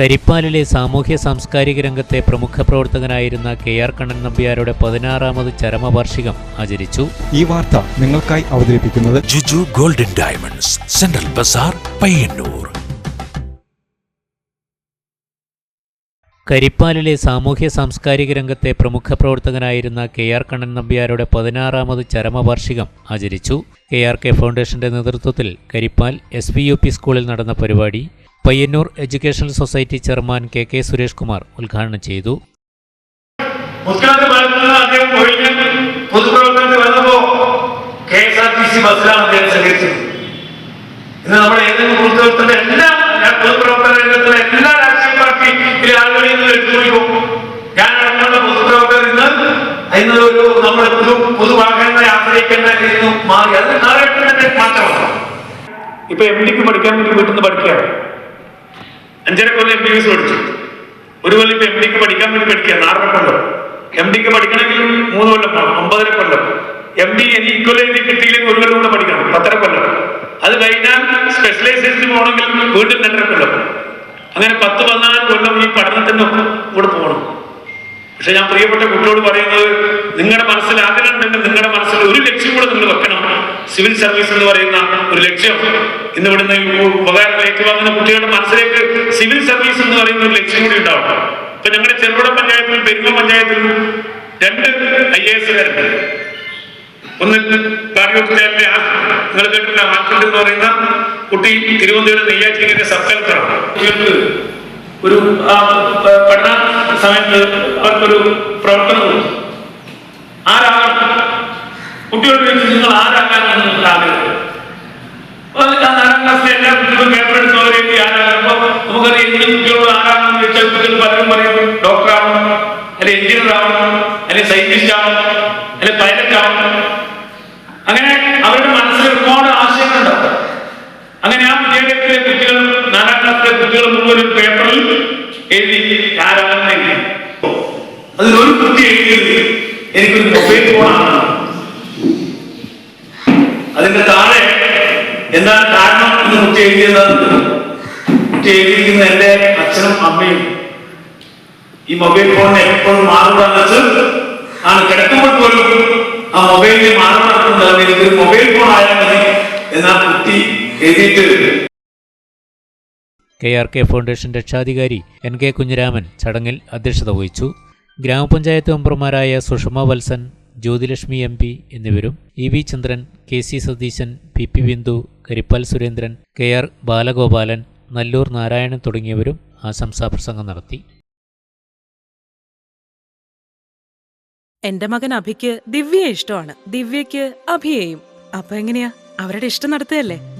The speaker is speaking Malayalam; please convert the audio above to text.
കരിപ്പാലിലെ സാമൂഹ്യ സാംസ്കാരിക രംഗത്തെ പ്രമുഖ പ്രവർത്തകനായിരുന്ന കെ ആർ കണ്ണൻ നമ്പ്യാരുടെ പതിനാറാമത് ചരമവാർഷികം ആചരിച്ചു. ഈ വാർത്ത നിങ്ങൾക്കായി അവതരിപ്പിക്കുന്നത് Juju golden diamonds central Bazar Payyanur. കരിപ്പാലിലെ സാമൂഹ്യ സാംസ്കാരിക രംഗത്തെ പ്രമുഖ പ്രവർത്തകനായിരുന്ന കെ ആർ കണ്ണൻ നമ്പ്യാരുടെ പതിനാറാമത് ചരമവാർഷികം ആചരിച്ചു. കെ ആർ കെ ഫൗണ്ടേഷന്റെ നേതൃത്വത്തിൽ Karippal S V U P സ്കൂളിൽ നടന്ന പരിപാടി. Payyanur educational society chairman K K Suresh Kumar ഉദ്ഘാടനം ചെയ്തു. ഇന്ന് ഏതെങ്കിലും പൊതുപ്രവർത്തന എല്ലാ പൊതുപ്രവർത്തന രംഗത്തുള്ള എല്ലാ രാഷ്ട്രീയ പാർട്ടിയിലെ ആളുകളെയും നിങ്ങൾ എടുത്തുകൊള്ളിക്കും ഞാൻ അടങ്ങുന്ന പൊതുപ്രവർത്തകർ ഇന്ന് ഇന്ന് ഒരു നമ്മുടെ പൊതു പൊതുവാഹനങ്ങളെ ആശ്രയിക്കേണ്ട മാറി അത് കാലഘട്ടത്തിന്റെ മാറ്റമാണ് ഇപ്പൊ എം ഡിക്ക് പഠിക്കാൻ വേണ്ടി വീട്ടിൽ നിന്ന് പഠിക്കുകയാണ്. അഞ്ചര കൊല്ലം എം ബി എസ് പഠിച്ചു. ഒരു കൊല്ലം ഇപ്പൊ എം ഡിക്ക് പഠിക്കാൻ വേണ്ടി പഠിക്കുക നാലര കൊല്ലം. എം ഡിക്ക് പഠിക്കണമെങ്കിൽ മൂന്ന് കൊല്ലം പോകണം. ഒമ്പതര കൊല്ലം. എം ബി എനിക്ക് ഇക്കൊല്ലം കിട്ടിയില്ലെങ്കിൽ ഒരു കൊല്ലം കൂടെ പഠിക്കണം. പത്തര കൊല്ലം. അത് കഴിഞ്ഞാൽ സ്പെഷ്യലൈസേഷൻ പോകണമെങ്കിൽ വീണ്ടും രണ്ടര കൊല്ലം. അങ്ങനെ പത്ത് പതിനാല് കൊല്ലം ഈ പഠനത്തിന് കൂടെ പോകണം. പക്ഷെ ഞാൻ പ്രിയപ്പെട്ട കുട്ടിയോട് പറയുന്നത് നിങ്ങളുടെ മനസ്സിൽ ആഗ്രഹം ഉണ്ടെങ്കിൽ നിങ്ങളുടെ മനസ്സിൽ ഒരു ലക്ഷ്യം കൂടെ നിങ്ങൾ വെക്കണം. സിവിൽ സർവീസ് എന്ന് പറയുന്ന ഒരു ലക്ഷ്യം. ഇന്ന് ഇവിടുന്ന് ഉപകാരം ഏറ്റുവാങ്ങുന്ന കുട്ടികളുടെ മനസ്സിലേക്ക് സിവിൽ സർവീസ് എന്ന് പറയുന്ന ഒരു ലക്ഷ്യം കൂടി ഉണ്ടാവണം. ഇപ്പൊ ഞങ്ങളുടെ ചെറുപുഴ പഞ്ചായത്തിലും പെരുമ പഞ്ചായത്തിലും രണ്ട് ഐ എ എസുകാരുണ്ട് ഒന്ന് കാർഡിയോഗ്രാഫിലെ നിങ്ങൾ കേട്ടില്ല ആൽഫ്രഡ് എന്ന് പറയുന്ന കുട്ടി തിരുവനന്തപുരം നെയ്യാറ്റിങ്ങനെ സബ് കളക്ടറാണ് കുട്ടികൾക്ക് ഒരു പഠന സമയത്ത് അവർക്കൊരു പ്രവർത്തനം ആരാകണം? കുട്ടികളോട് ചോദിച്ചു നിങ്ങൾ ആരാകാനാണ് നിങ്ങൾ ആഗ്രഹം ആറാം ക്ലാസ്സിലെ എല്ലാ കുട്ടികളും പേപ്പർ എടുത്ത് അവർ ആരാകുമ്പോൾ ആരാകുമ്പോ നമുക്കറിയാം ഇന്ത്യൻ കുട്ടികളോട് ആരാകണം ചോദിച്ചാൽ കുട്ടികൾ പലരും പറയും ഡോക്ടർ ആവണം അല്ലെ എഞ്ചിനീയർ ആവണം അല്ലെ സയന്റിസ്റ്റ് ആവണം അല്ലെ പൈലറ്റ് ആവണം. അങ്ങനെ അവരുടെ മനസ്സിൽ ഒരുപാട് ആശയങ്ങളുണ്ടാവും അങ്ങനെ ആ വിദ്യാലയത്തിലെ കുട്ടികൾ നാലാം ക്ലാസ്സിലെ കുട്ടികൾ പേപ്പറിൽ എഴുതി ആരാകണം എഴുതി. അതിലൊരു കുട്ടി എഴുതിയത് എനിക്കൊരു മൊബൈൽ ഫോണാണ് അതിന്റെ താഴെ എന്താണ് കാരണം എന്ന് കുട്ടി എഴുതിയത്? കുട്ടി എഴുതിയിരിക്കുന്ന എന്റെ അച്ഛനും അമ്മയും ഈ മൊബൈൽ ഫോണിനെ എപ്പോഴും മാറുകയെന്ന് വെച്ച് ആണ്. കിടക്കുമ്പോൾ പോലും ആ മൊബൈലിനെ മാറി നടക്കുന്നത് എനിക്കൊരു മൊബൈൽ ഫോൺ ആയാൽ മതി എന്നാ കുട്ടി എഴുതിയിട്ട് കെ ആർ കെ ഫൗണ്ടേഷൻ രക്ഷാധികാരി എൻ കെ കുഞ്ഞിരാമൻ ചടങ്ങിൽ അധ്യക്ഷത വഹിച്ചു. ഗ്രാമപഞ്ചായത്ത് മെമ്പർമാരായ സുഷമ വത്സൻ ജ്യോതിലക്ഷ്മി എം പി എന്നിവരും E V Chandran K C Satheesan P P Bindu Karippal Surendran K R Balagopalan Nallur Narayanan തുടങ്ങിയവരും ആശംസാ പ്രസംഗം നടത്തി. എന്റെ മകൻ അഭിക്ക് ദിവ്യയെ ഇഷ്ടമാണ്. ദിവ്യക്ക് അഭിയെയും. അപ്പൊ എങ്ങനെയാ? അവരുടെ ഇഷ്ടം നടത്തുകയല്ലേ?